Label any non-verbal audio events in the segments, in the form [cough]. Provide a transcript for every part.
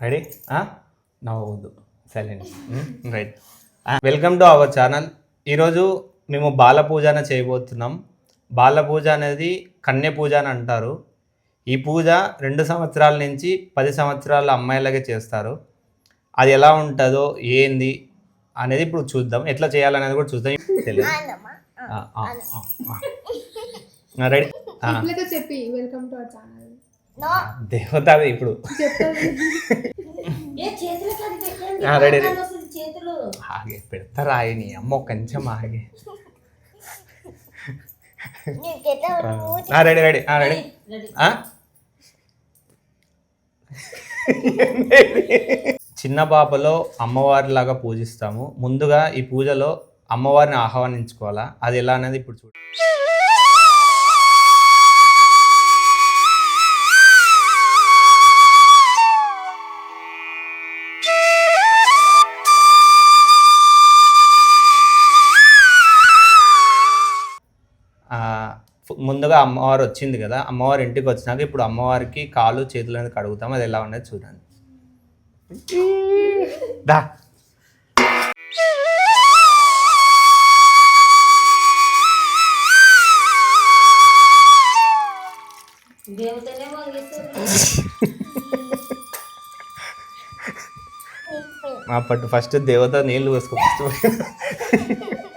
Ready నవ్వద్దు silent right welcome to our channel ఈరోజు మేము బాల పూజన చేయబోతున్నాం. బాల పూజ అనేది కన్య పూజ అని అంటారు. ఈ పూజ రెండు సంవత్సరాల నుంచి పది సంవత్సరాల అమ్మాయిలకే చేస్తారు. అది ఎలా ఉంటుందో ఏంది అనేది ఇప్పుడు చూద్దాం. ఎట్లా చేయాలనేది కూడా చూద్దాం. తెలియదు. రెడీ ఇట్లతో చెప్పి వెల్కమ్ టు అవర్ ఛానల్ దేవత అది ఇప్పుడు. చెప్తాను ఆ, రెడీ, రెడీ. చేతులు. ఆగే పెడతారా నీ అమ్మ కొంచెం ఆగే. Ready ready ready. రెడీ చిన్న పాపలో అమ్మవారిలాగా పూజిస్తాము. ముందుగా ఈ పూజలో అమ్మవారిని ఆహ్వానించుకోవాలా? అది ఎలా అనేది ఇప్పుడు చూడు. ముందుగా అమ్మవారు వచ్చింది కదా అమ్మవారి ఇంటికి వచ్చినాక ఇప్పుడు అమ్మవారికి కాలు చేతులు అనేది కడుగుతాం అది ఎలా ఉన్నది చూడండి. దా. పట్టు ఫస్ట్ దేవత నీళ్ళు వేసుకో ఫస్ట్. [laughs]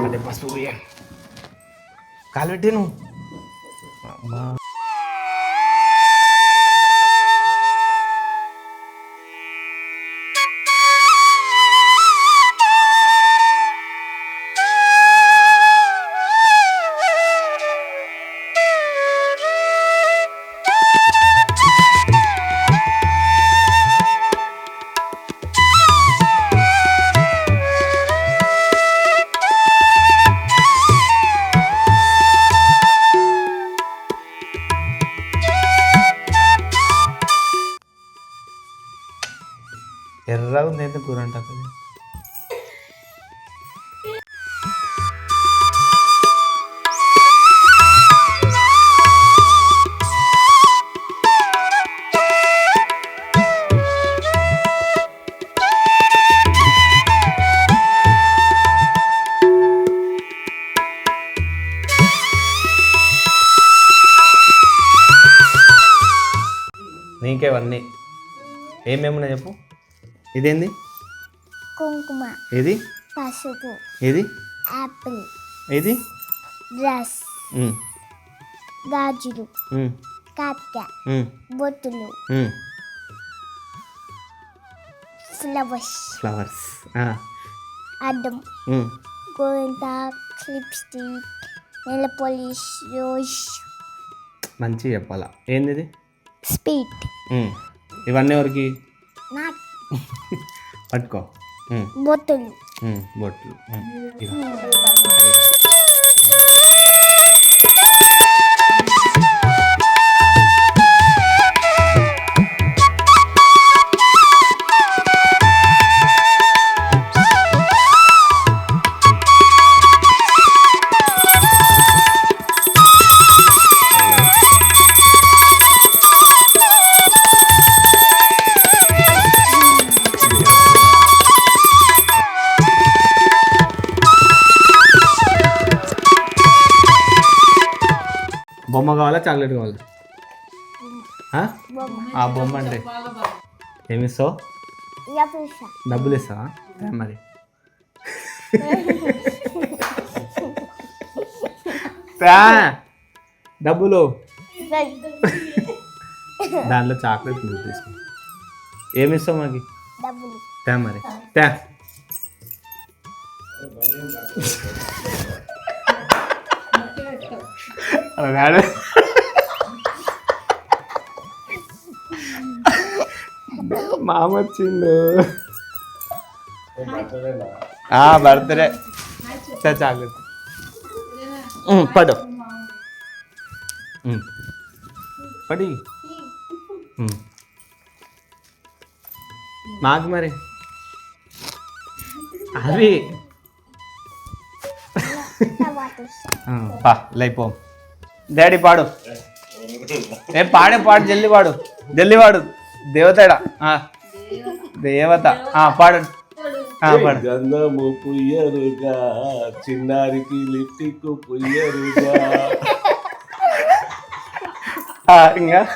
అదే పసుపు കാലുവെട്ടിനു ఉంది అయితే కూర అంట నీకేవన్నీ ఏమేమున్నాయి చెప్పు? ఇదేంది? కుంకుమ. ఇది పసుపు. ఇది యాపిల్. ఇది డ్రెస్. గాజులు. బొట్టులు. ఉమ్. ఫ్లవర్స్. ఫ్లవర్స్. అద్దం. ఉమ్. గోరింట లిప్స్టిక్ నెల పాలిష్ రోజ్. మంచిగా చెప్పాలా. ఏంది స్పీడ్ ఉమ్. ఇవన్నీ ఎవరికి? నాట్ పట్టుకో. బొట్టులు. బొట్లు బొమ్మ కావాలా చాక్లెట్ కావాలా? ఆ? బొమ్మ అంటే. ఏమిస్తావు యాపిల్సా డబ్బులు ఇస్తావా? మరి. డబ్బులు. దాంట్లో చాక్లెట్ ఉంది తీసుకో. ఏమి ఇస్తావు మాకి? తే మరి. తే రాడు మామ వచ్చిండు బర్త్డే పడు ఉమ్. పడి ఉమ్. మాకు మరి అవి పా లేపో డాడీ పాడు. ఏ పాడే పాడు జల్ది పాడు. జల్ది పాడు. దేవతడా? ఆ, దేవత. ఆ, పాడు. ఆ, పాడు. గంధము పుయ్యరుగా చిన్నారికి లిప్టిక్ పుయ్యరుగా. ఇంకా?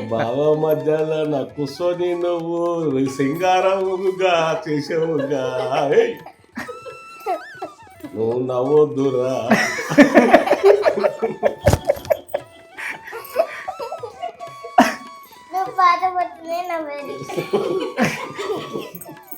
బావ మధ్యలో నా కూర్చొని నువ్వు సింగారముగా చేసావుగా! నువ్వు నవ్వొద్దురా. నువ్వు పట్టునే నవ్వేది. [laughs]